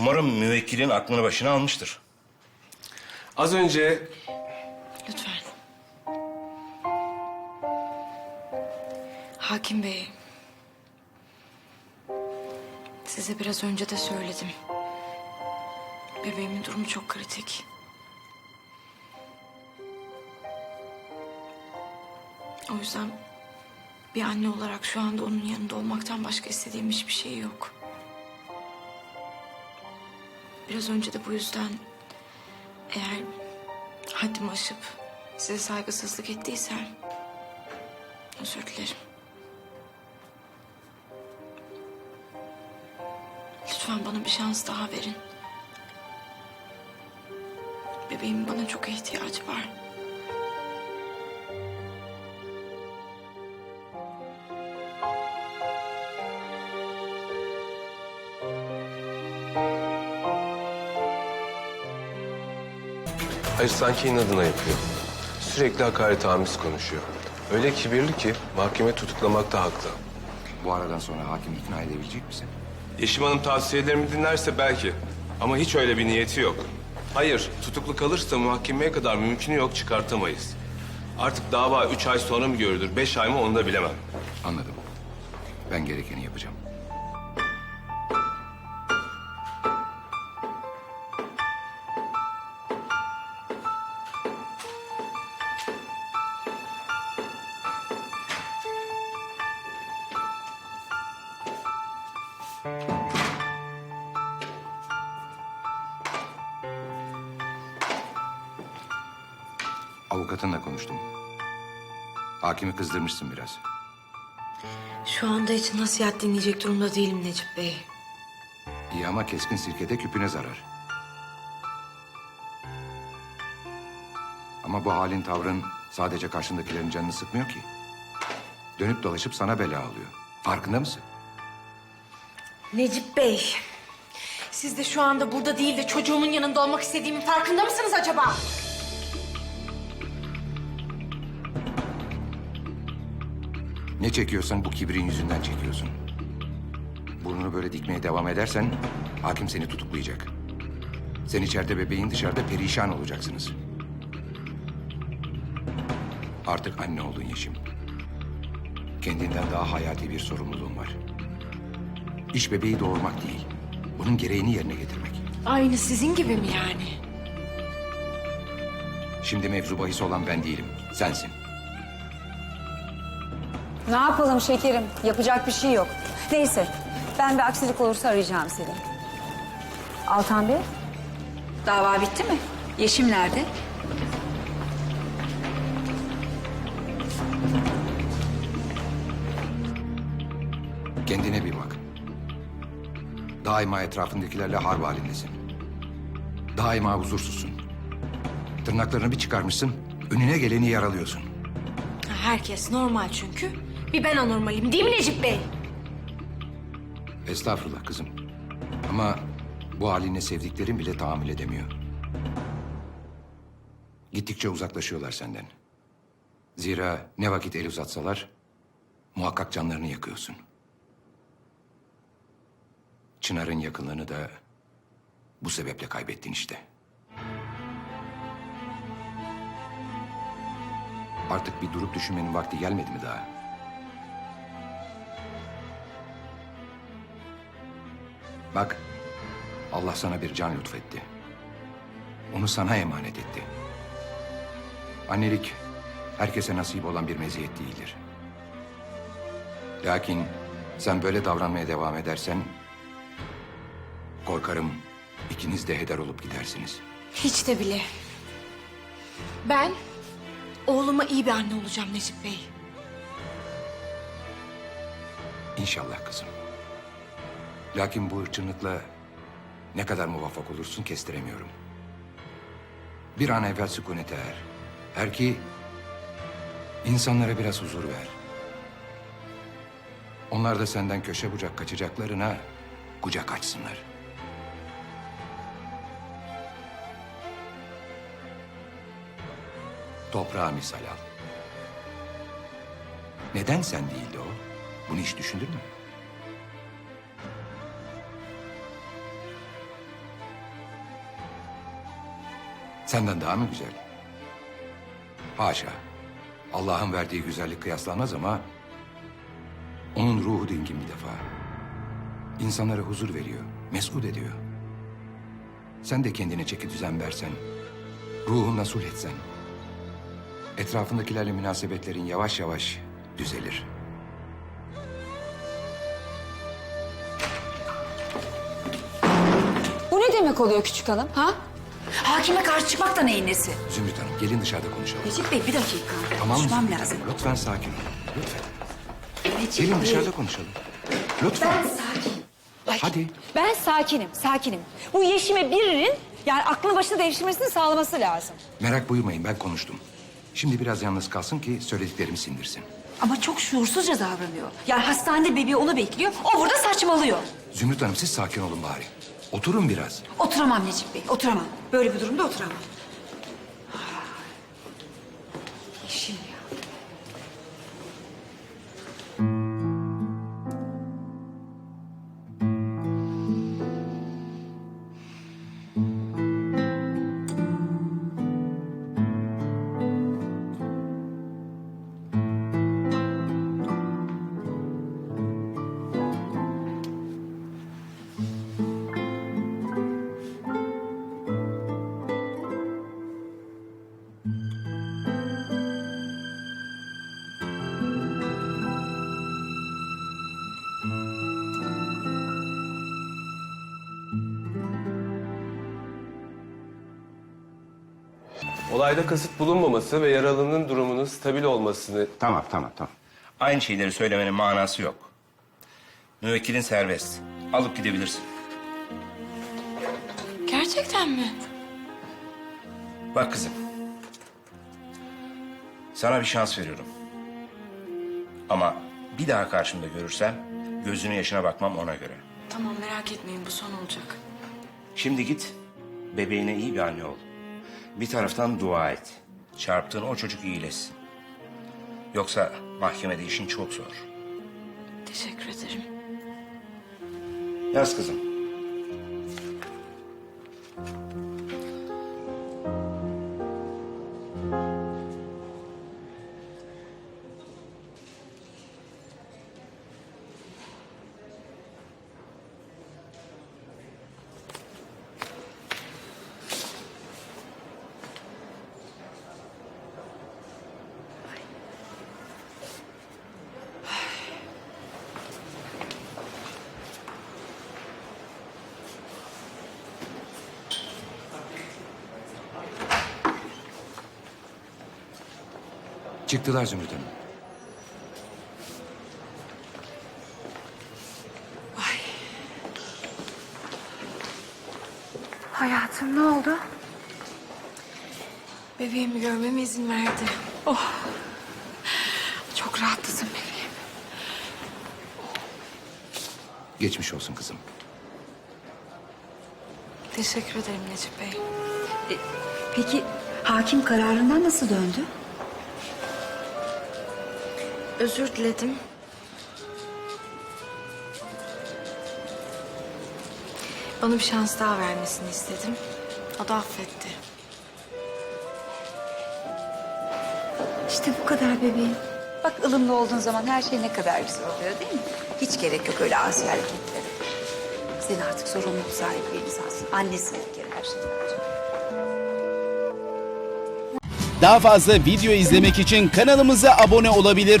Umarım müvekkilin aklını başına almıştır. Az önce Lütfen. Hakim Bey. Size biraz önce de söyledim. Bebeğimin durumu çok kritik. O yüzden bir anne olarak şu anda onun yanında olmaktan başka istediğim hiçbir şey yok. Biraz önce de bu yüzden eğer haddimi aşıp size saygısızlık ettiysem özür dilerim. Lütfen bana bir şans daha verin. Bebeğimin bana çok ihtiyacı var. Hayır sanki inadına yapıyor. Sürekli hakaret amiz konuşuyor. Öyle kibirli ki mahkeme tutuklamakta haklı. Bu aradan sonra hakim ikna edebilecek misin? Yeşim Hanım tavsiyelerimi dinlerse belki. Ama hiç öyle bir niyeti yok. Hayır, tutuklu kalırsa muhakemeye kadar mümkünü yok çıkartamayız. Artık dava üç ay sonra mı görülür, beş ay mı onu da bilemem. Anladım. Ben gerekeni yapacağım. Avukatınla konuştum. Hakimi kızdırmışsın biraz. Şu anda hiç nasihat dinleyecek durumda değilim Necip Bey. İyi ama keskin sirkede küpüne zarar. Ama bu halin tavrın sadece karşındakilerin canını sıkmıyor ki. Dönüp dolaşıp sana bela alıyor. Farkında mısın? Necip Bey, siz de şu anda burada değil de çocuğumun yanında olmak istediğimin farkında mısınız acaba? Ne çekiyorsan bu kibrin yüzünden çekiyorsun. Burnunu böyle dikmeye devam edersen hakim seni tutuklayacak. Sen içeride bebeğin dışarıda perişan olacaksınız. Artık anne oldun Yeşim. Kendinden daha hayati bir sorumluluğun var. İş bebeği doğurmak değil. Bunun gereğini yerine getirmek. Aynı sizin gibi mi yani? Şimdi mevzu bahis olan ben değilim. Sensin. Ne yapalım şekerim? Yapacak bir şey yok. Neyse, ben bir aksilik olursa arayacağım seni. Altan Bey, dava bitti mi? Yeşim nerede? Kendine bir bak. Daima etrafındakilerle harp halindesin. Daima huzursuzsun. Tırnaklarını bir çıkarmışsın, önüne geleni yaralıyorsun. Herkes normal çünkü. Bir ben anormalim değil mi Necip Bey? Estağfurullah kızım. Ama bu haline sevdiklerin bile tahammül edemiyor. Gittikçe uzaklaşıyorlar senden. Zira ne vakit el uzatsalar muhakkak canlarını yakıyorsun. Çınar'ın yakınlığını da bu sebeple kaybettin işte. Artık bir durup düşünmenin vakti gelmedi mi daha? Bak, Allah sana bir can lütfetti. Onu sana emanet etti. Annelik herkese nasip olan bir meziyet değildir. Lakin sen böyle davranmaya devam edersen... ...korkarım ikiniz de heder olup gidersiniz. Hiç de bile. Ben oğluma iyi bir anne olacağım Necip Bey. İnşallah kızım. Lakin bu hırçınlıkla ne kadar muvaffak olursun kestiremiyorum. Bir an evvel sükunete er. Er ki insanlara biraz huzur ver. Onlar da senden köşe bucak kaçacaklarına kucak açsınlar. Toprağa misal al. Neden sen değildi o? Bunu hiç düşündün mü? Senden daha mı güzel? Haşa. Allah'ın verdiği güzellik kıyaslanmaz ama... ...onun ruhu dingin bir defa. İnsanlara huzur veriyor, mesut ediyor. Sen de kendine çeki düzen versen, ruhunla sulh etsen... ...etrafındakilerle münasebetlerin yavaş yavaş düzelir. Bu ne demek oluyor küçük hanım ha? Hakime karşı çıkmak da neyin nesi? Zümrüt Hanım gelin dışarıda konuşalım. Necip Bey bir dakika. Tamam mı? Konuşmam Zümrüt lazım. Lütfen sakin olun. Lütfen. Necip Gelin Bey. dışarıda konuşalım. Lütfen. Ben sakin. Hadi. Ben sakinim, sakinim. Bu Yeşim'e birinin yani aklını başına devşirmesini sağlaması lazım. Merak buyurmayın ben konuştum. Şimdi biraz yalnız kalsın ki söylediklerimi sindirsin. Ama çok şuursuzca davranıyor. Yani hastanede bebeği onu bekliyor, o burada saçmalıyor. Zümrüt Hanım siz sakin olun bari. Oturun biraz. Oturamam Necip Bey, oturamam. Böyle bir durumda oturamam. Olayda kasıt bulunmaması ve yaralının durumunun stabil olmasını... Tamam tamam tamam. Aynı şeyleri söylemenin manası yok. Müvekkilin serbest. Alıp gidebilirsin. Gerçekten mi? Bak kızım. Sana bir şans veriyorum. Ama bir daha karşımda görürsem gözünün yaşına bakmam ona göre. Tamam merak etmeyin bu son olacak. Şimdi git bebeğine iyi bir anne ol. Bir taraftan dua et. Çarptığın o çocuk iyileşsin. Yoksa mahkemede işin çok zor. Teşekkür ederim. Yaz kızım. Çıktılar Zümrüt Hanım. Hayatım ne oldu? Bebeğimi görmeme izin verdi. Oh. Çok rahatladım bebeğim. Geçmiş olsun kızım. Teşekkür ederim Necip Bey. Peki hakim kararından nasıl döndü? Özür diledim. Bana bir şans daha vermesini istedim. O da affetti. İşte bu kadar bebeğim. Bak ılımlı olduğun zaman her şey ne kadar güzel oluyor değil mi? Hiç gerek yok öyle asi hareketlere. Sen artık sorumluluk sahibi bir insansın. Annesin bir kere her şeyden önce. Daha fazla video izlemek için kanalımıza abone olabilir.